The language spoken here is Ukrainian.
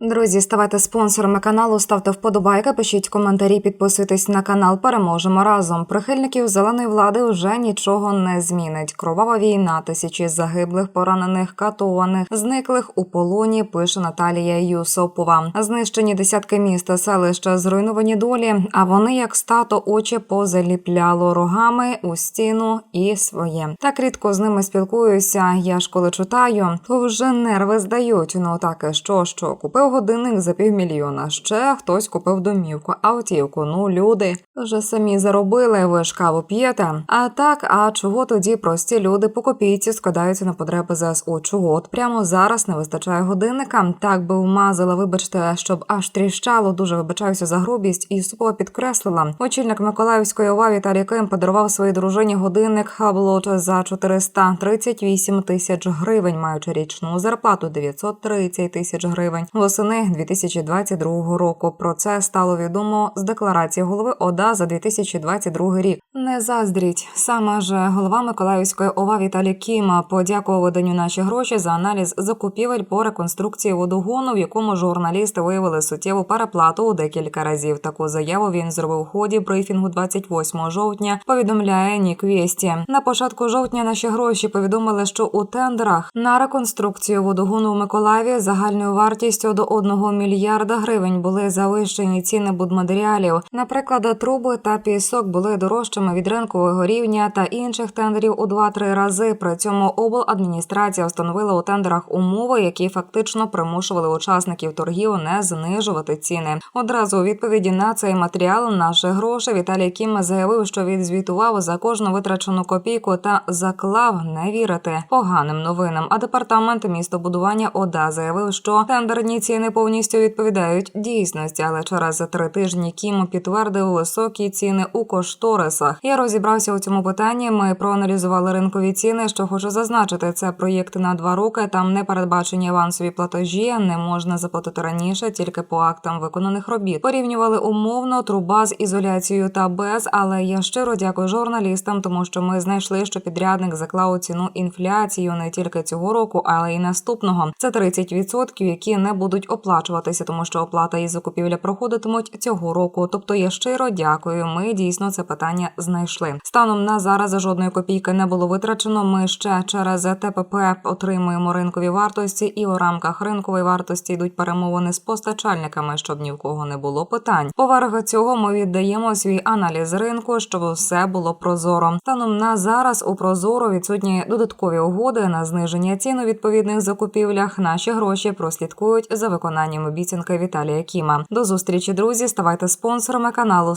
Друзі, ставайте спонсорами каналу, ставте вподобайки, пишіть коментарі, підписуйтесь на канал. Переможемо разом. Прихильників зеленої влади вже нічого не змінить. Кровава війна, тисячі загиблих, поранених, катованих, зниклих у полоні. Пише Наталія Юсопова. Знищені десятки міст селища, зруйновані долі. А вони, як стато, очі позаліпляло рогами у стіну і своє. Так рідко з ними спілкуюся. Я ж коли читаю, то вже нерви здають. Ну так що, що купив годинник за півмільйона. Ще хтось купив домівку, автівку. Ну люди вже самі заробили. Ви ж п'єте. А так, а чого тоді прості люди по копійці складаються на потреби ЗСУ? Чого от прямо зараз не вистачає годинника? Так би вмазала, вибачте, щоб аж тріщало. Дуже вибачаюся за грубість і супово підкреслила. Очільник Миколаївської ОВА Віталій Ким подарував своїй дружині годинник Хаблот за 438 тисяч гривень, маючи річну зарплату 930 тисяч гривень. Восени 2022 року. Про це стало відомо з декларації голови ОДА за 2022 рік. Не заздріть. Саме ж голова Миколаївської ОВА Віталій Кіма подякував виданню наші гроші за аналіз закупівель по реконструкції водогону, в якому журналісти виявили суттєву переплату у декілька разів. Таку заяву він зробив у ході брифінгу 28 жовтня. Повідомляє Нік Вєсті. На початку жовтня наші гроші повідомили, що у тендерах на реконструкцію водогону в Миколаєві загальною вартістю до 1 мільярда гривень були завищені ціни будматеріалів. Наприклад, труби та пісок були дорожчими від ринкового рівня та інших тендерів у 2-3 рази. При цьому обладміністрація встановила у тендерах умови, які фактично примушували учасників торгів не знижувати ціни. Одразу у відповіді на цей матеріал наші гроші Віталій Кім заявив, що відзвітував за кожну витрачену копійку та заклав не вірити поганим новинам. А департамент містобудування ОДА заявив, що тендерні ціни повністю відповідають дійсності, але через три тижні Кім підтвердив високі ціни у кошторисах. Я розібрався у цьому питанні. Ми проаналізували ринкові ціни. Що хочу зазначити, це проєкт на два роки. Там не передбачені авансові платежі, не можна заплатити раніше, тільки по актам виконаних робіт. Порівнювали умовно труба з ізоляцією та без. Але я щиро дякую журналістам, тому що ми знайшли, що підрядник заклав ціну інфляцію не тільки цього року, але й наступного. Це 30%, які не будуть оплачуватися, тому що оплата і закупівля проходитимуть цього року. Тобто я щиро дякую. Ми дійсно це питання знайшли. Станом на зараз жодної копійки не було витрачено. Ми ще через ТПП отримуємо ринкові вартості, і у рамках ринкової вартості йдуть перемовини з постачальниками, щоб ні в кого не було питань. Поверх цього ми віддаємо свій аналіз ринку, щоб все було прозоро. Станом на зараз у прозоро відсутні додаткові угоди на зниження цін у відповідних закупівлях. Наші гроші прослідкують за виконанням обіцянки Віталія Кіма. До зустрічі, друзі. Ставайте спонсорами каналу,